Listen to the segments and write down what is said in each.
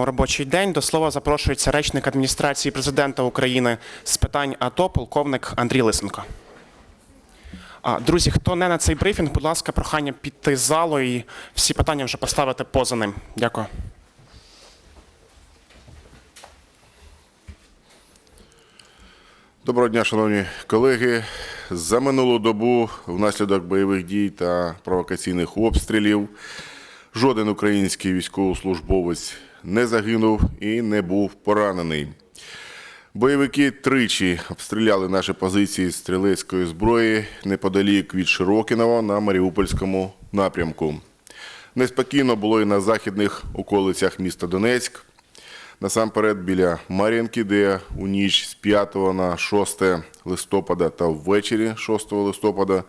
продовжуємо робочий день. До слова запрошується речник адміністрації президента України з питань АТО, полковник Андрій Лисенко. Друзі, хто не на цей брифінг, будь ласка, прохання піти з залу і всі питання вже поставити поза ним. Дякую. Доброго дня, шановні колеги. За минулу добу внаслідок бойових дій та провокаційних обстрілів жоден український військовослужбовець не загинув і не був поранений. Бойовики тричі обстріляли наші позиції з стрілецької зброї неподалік від Широкінова на Маріупольському напрямку. Неспокійно було і на західних околицях міста Донецьк. Насамперед біля Мар'їнки, де у ніч з 5 на 6 листопада та ввечері 6 листопада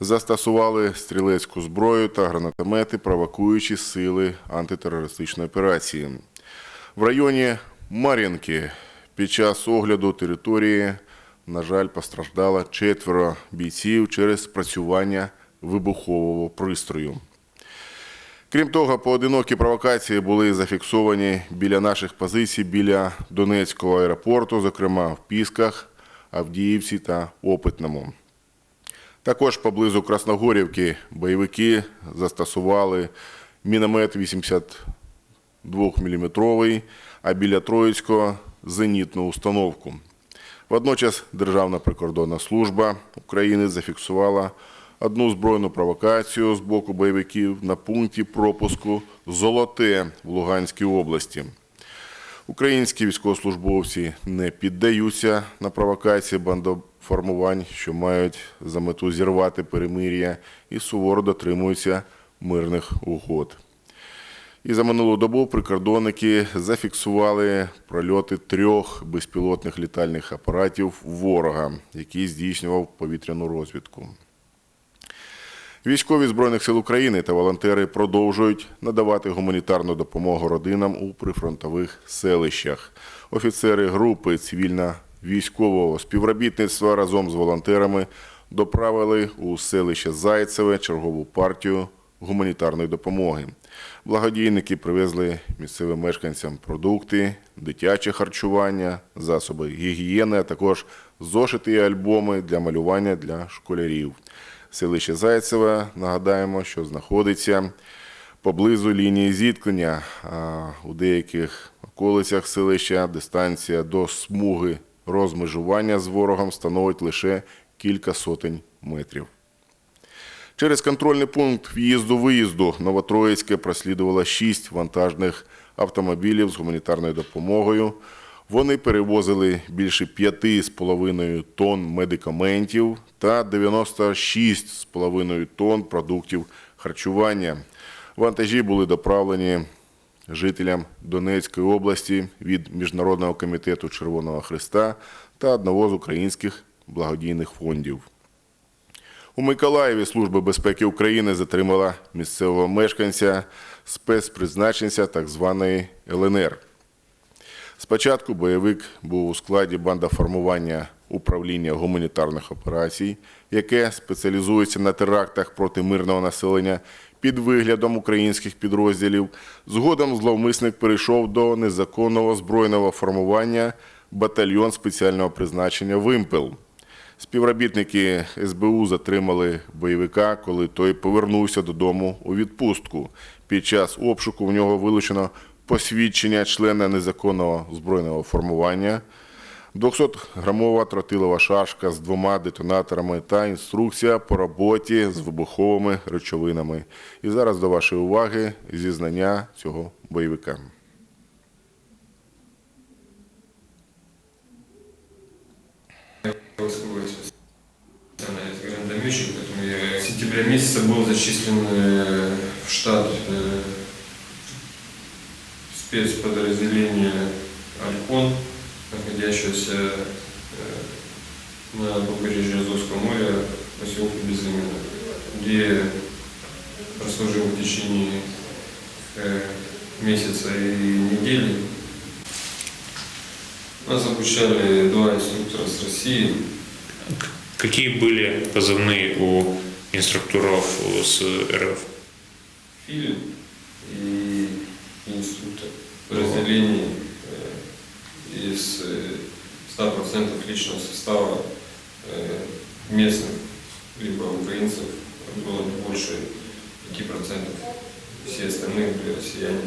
застосували стрілецьку зброю та гранатомети, провокуючи сили антитерористичної операції. В районі Мар'їнки під час огляду території, на жаль, постраждало четверо бійців через спрацювання вибухового пристрою. Крім того, поодинокі провокації були зафіксовані біля наших позицій, біля Донецького аеропорту, зокрема в Пісках, Авдіївці та Опитному. Також поблизу Красногорівки бойовики застосували міномет 82-мм, а біля Троїцького зенітну установку. Водночас Державна прикордонна служба України зафіксувала одну збройну провокацію з боку бойовиків на пункті пропуску Золоте в Луганській області. Українські військовослужбовці не піддаються на провокації бандоформувань, що мають за мету зірвати перемир'я і суворо дотримуються мирних угод. І за минулу добу прикордонники зафіксували прольоти трьох безпілотних літальних апаратів ворога, який здійснював повітряну розвідку. Військові Збройних сил України та волонтери продовжують надавати гуманітарну допомогу родинам у прифронтових селищах. Офіцери групи цивільно-військового співробітництва разом з волонтерами доправили у селище Зайцеве чергову партію гуманітарної допомоги. Благодійники привезли місцевим мешканцям продукти, дитяче харчування, засоби гігієни, а також зошити і альбоми для малювання для школярів. Селище Зайцеве, нагадаємо, що знаходиться поблизу лінії зіткнення. У деяких околицях селища дистанція до смуги розмежування з ворогом становить лише кілька сотень метрів. Через контрольний пункт в'їзду-виїзду Новотроїцьке прослідувало шість вантажних автомобілів з гуманітарною допомогою. Вони перевозили більше 5,5 тонн медикаментів та 96,5 тонн продуктів харчування. Вантажі були доправлені жителям Донецької області від Міжнародного комітету Червоного Христа та одного з українських благодійних фондів. У Миколаєві Служба безпеки України затримала місцевого мешканця спецпризначенця так званої ЛНР. Спочатку бойовик був у складі бандоформування управління гуманітарних операцій, яке спеціалізується на терактах проти мирного населення під виглядом українських підрозділів. Згодом зловмисник перейшов до незаконного збройного формування батальйон спеціального призначення Вимпел. Співробітники СБУ затримали бойовика, коли той повернувся додому у відпустку. Під час обшуку в нього вилучено посвідчення члена незаконного збройного формування, 200-грамова тротилова шашка з двома детонаторами та інструкція по роботі з вибуховими речовинами. І зараз до вашої уваги зізнання цього бойовика. из гранатометчик, поэтому я в сентябре месяца был зачислен э, в штат э, спецподразделения «Алькон», Находящегося э, на побережье Азовского моря в поселке Безыменно, где прослужил в течение э, месяца и недели. Нас обучали два инструктора с России, Какие были позывные у инструкторов с РФ? фильм личного состава э, местных, либо украинцев было не больше 5%. Все остальные были россияне.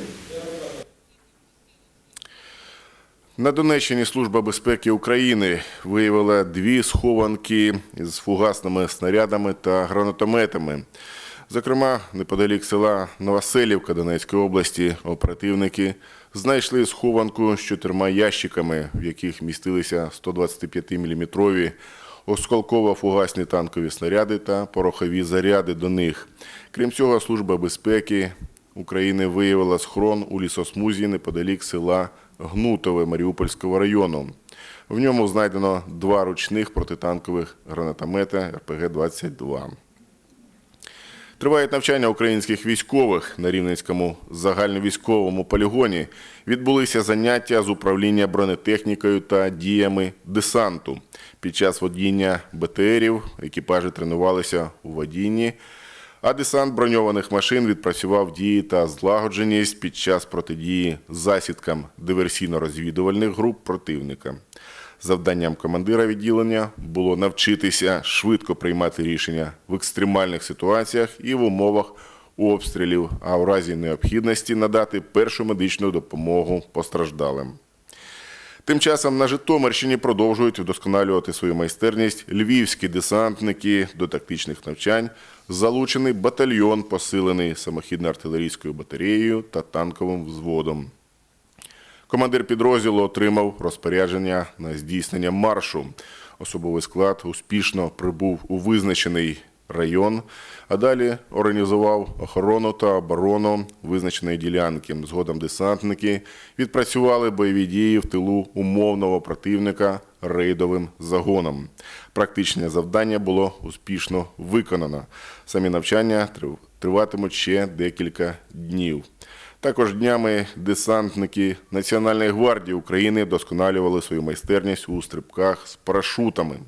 На Донеччині Служба безпеки України виявила дві схованки з фугасними снарядами та гранатометами. Зокрема, неподалік села Новоселівка Донецької області оперативники знайшли схованку з чотирма ящиками, в яких містилися 125-мм осколково-фугасні танкові снаряди та порохові заряди до них. Крім цього, Служба безпеки України виявила схрон у лісосмузі неподалік села Гнутове Маріупольського району. В ньому знайдено два ручних протитанкових гранатомета РПГ-22. Тривають навчання українських військових на Рівненському загальновійськовому полігоні. Відбулися заняття з управління бронетехнікою та діями десанту. Під час водіння БТРів екіпажі тренувалися у водінні, а десант броньованих машин відпрацював дії та злагодженість під час протидії засідкам диверсійно-розвідувальних груп противника. Завданням командира відділення було навчитися швидко приймати рішення в екстремальних ситуаціях і в умовах обстрілів, а в разі необхідності надати першу медичну допомогу постраждалим. Тим часом на Житомирщині продовжують вдосконалювати свою майстерність львівські десантники до тактичних навчань. Залучений батальйон, посилений самохідно-артилерійською батареєю та танковим взводом. Командир підрозділу отримав розпорядження на здійснення маршу. Особовий склад успішно прибув у визначений район, а далі організував охорону та оборону визначеної ділянки. Згодом десантники відпрацювали бойові дії в тилу умовного противника рейдовим загоном. Практичне завдання було успішно виконано. Самі навчання триватимуть ще декілька днів. Також днями десантники Національної гвардії України вдосконалювали свою майстерність у стрибках з парашутами.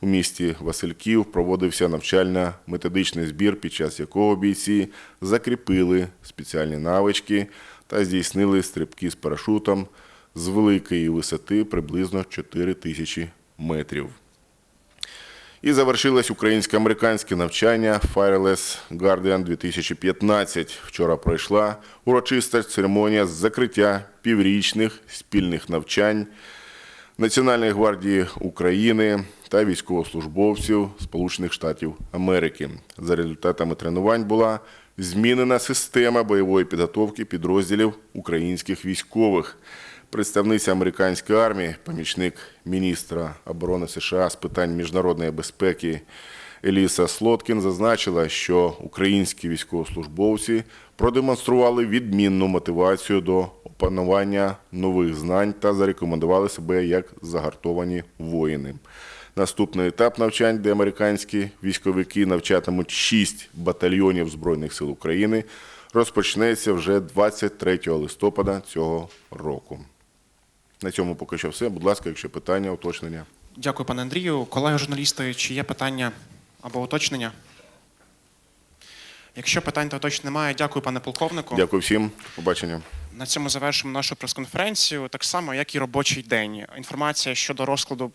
У місті Васильків проводився навчально-методичний збір, під час якого бійці закріпили спеціальні навички та здійснили стрибки з парашутом з великої висоти приблизно 4 тисячі метрів. І завершилось українсько-американське навчання Fireless Guardian 2015. Вчора пройшла урочиста церемонія з закриття піврічних спільних навчань Національної гвардії України та військовослужбовців Сполучених Штатів Америки. За результатами тренувань була змінена система бойової підготовки підрозділів українських військових. Представниця американської армії, помічник міністра оборони США з питань міжнародної безпеки Еліса Слоткін зазначила, що українські військовослужбовці продемонстрували відмінну мотивацію до опанування нових знань та зарекомендували себе як загартовані воїни. Наступний етап навчань, де американські військовики навчатимуть 6 батальйонів Збройних сил України, розпочнеться вже 23 листопада цього року. На цьому поки що все. Будь ласка, якщо питання, уточнення. Дякую, пане Андрію. Колеги журналісти, чи є питання або уточнення? Якщо питань та уточнень немає, дякую, пане полковнику. Дякую всім. Побачення. На цьому завершимо нашу прес-конференцію, так само, як і робочий день. Інформація щодо розкладу